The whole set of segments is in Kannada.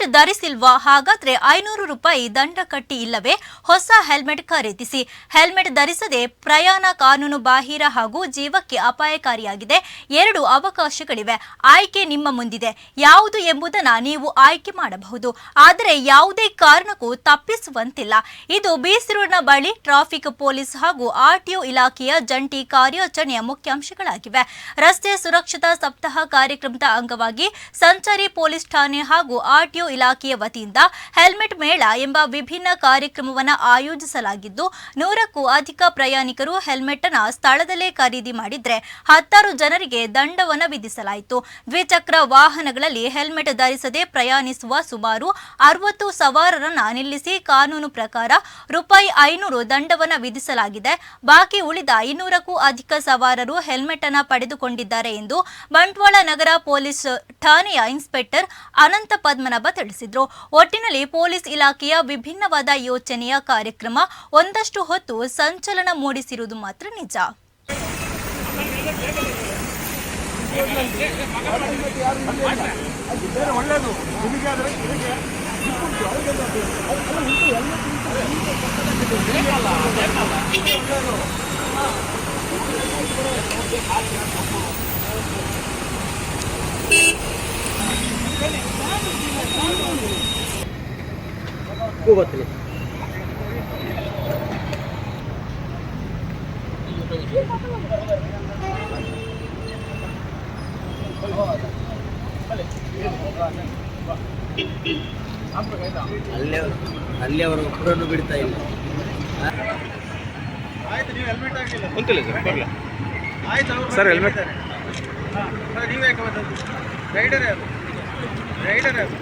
ಹೆಲ್ಮೆಟ್ ಧರಿಸಿಲ್ವಾ? ಹಾಗಾದ್ರೆ ಐನೂರು ರೂಪಾಯಿ ದಂಡ ಕಟ್ಟಿ ಇಲ್ಲವೇ? ಹೊಸ ಹೆಲ್ಮೆಟ್ ಖರೀದಿಸಿ. ಹೆಲ್ಮೆಟ್ ಧರಿಸದೆ ಪ್ರಯಾಣ ಕಾನೂನು ಬಾಹಿರ ಹಾಗೂ ಜೀವಕ್ಕೆ ಅಪಾಯಕಾರಿಯಾಗಿದೆ. ಎರಡು ಅವಕಾಶಗಳಿವೆ. ಆಯ್ಕೆ ನಿಮ್ಮ ಮುಂದಿದೆ. ಯಾವುದು ಎಂಬುದನ್ನ ನೀವು ಆಯ್ಕೆ ಮಾಡಬಹುದು. ಆದರೆ ಯಾವುದೇ ಕಾರಣಕ್ಕೂ ತಪ್ಪಿಸುವಂತಿಲ್ಲ. ಇದು ಬೀಸರೂರಿನ ಬಳಿ ಟ್ರಾಫಿಕ್ ಪೊಲೀಸ್ ಹಾಗೂ ಆರ್ಟಿಒ ಇಲಾಖೆಯ ಜಂಟಿ ಕಾರ್ಯಾಚರಣೆಯ ಮುಖ್ಯಾಂಶಗಳಾಗಿವೆ. ರಸ್ತೆ ಸುರಕ್ಷತಾ ಸಪ್ತಾಹ ಕಾರ್ಯಕ್ರಮದ ಅಂಗವಾಗಿ ಸಂಚಾರಿ ಪೊಲೀಸ್ ಠಾಣೆ ಹಾಗೂ ಆರ್ಟಿಒ ಇಲಾಖೆಯ ವತಿಯಿಂದ ಹೆಲ್ಮೆಟ್ ಮೇಳ ಎಂಬ ವಿಭಿನ್ನ ಕಾರ್ಯಕ್ರಮವನ್ನು ಆಯೋಜಿಸಲಾಗಿದ್ದು, ನೂರಕ್ಕೂ ಅಧಿಕ ಪ್ರಯಾಣಿಕರು ಹೆಲ್ಮೆಟ್ ಅನ್ನು ಸ್ಥಳದಲ್ಲೇ ಖರೀದಿ ಮಾಡಿದ್ರೆ ಹತ್ತಾರು ಜನರಿಗೆ ದಂಡವನ್ನು ವಿಧಿಸಲಾಯಿತು. ದ್ವಿಚಕ್ರ ವಾಹನಗಳಲ್ಲಿ ಹೆಲ್ಮೆಟ್ ಧರಿಸದೆ ಪ್ರಯಾಣಿಸುವ ಸುಮಾರು ಅರವತ್ತು ಸವಾರರನ್ನು ನಿಲ್ಲಿಸಿ ಕಾನೂನು ಪ್ರಕಾರ ರೂಪಾಯಿ ಐನೂರು ದಂಡವನ್ನು ವಿಧಿಸಲಾಗಿದೆ. ಬಾಕಿ ಉಳಿದ ಇನ್ನೂರಕ್ಕೂ ಅಧಿಕ ಸವಾರರು ಹೆಲ್ಮೆಟ್ ಅನ್ನು ಪಡೆದುಕೊಂಡಿದ್ದಾರೆ ಎಂದು ಬಂಟ್ವಾಳ ನಗರ ಪೊಲೀಸ್ ಠಾಣೆಯ ಇನ್ಸ್ಪೆಕ್ಟರ್ ಅನಂತ ಪದ್ಮನಾಭ ತಿಳಿಸಿದರು. ಒಟ್ಟಿನಲ್ಲಿ ಪೊಲೀಸ್ ಇಲಾಖೆಯ ವಿಭಿನ್ನವಾದ ಯೋಚನೆಯ ಕಾರ್ಯಕ್ರಮ ಒಂದಷ್ಟು ಹೊತ್ತು ಸಂಚಲನ ಮೂಡಿಸಿರುವುದು ಮಾತ್ರ ನಿಜ. ಕೂಗತ್ತಲಿ ಅಲ್ಲೇ ಅಲ್ಲಿ ಅವರು ಕೂಡ ಬಿಡ್ತಾ ಇಲ್ಲ. ಆಯ್ತು ನೀವು ಹೆಲ್ಮೆಟ್ ಹಾಕಿಲ್ಲ. ಕುಂತಿಲ್ಲ ಸರ್ ಬರಲ್ಲ ಆಯ್ತು ಸರ್, ಹೆಲ್ಮೆಟ್ ಹಾಂ ಸರ್ ನೀವು ಯಾಕೆ ರೈಡರೇ ಅದು ರೈಡರೇ ಅದು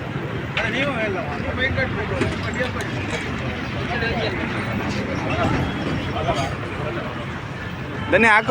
ಬನ್ನಿ ಹಾಕೊಳ್ಳಿ.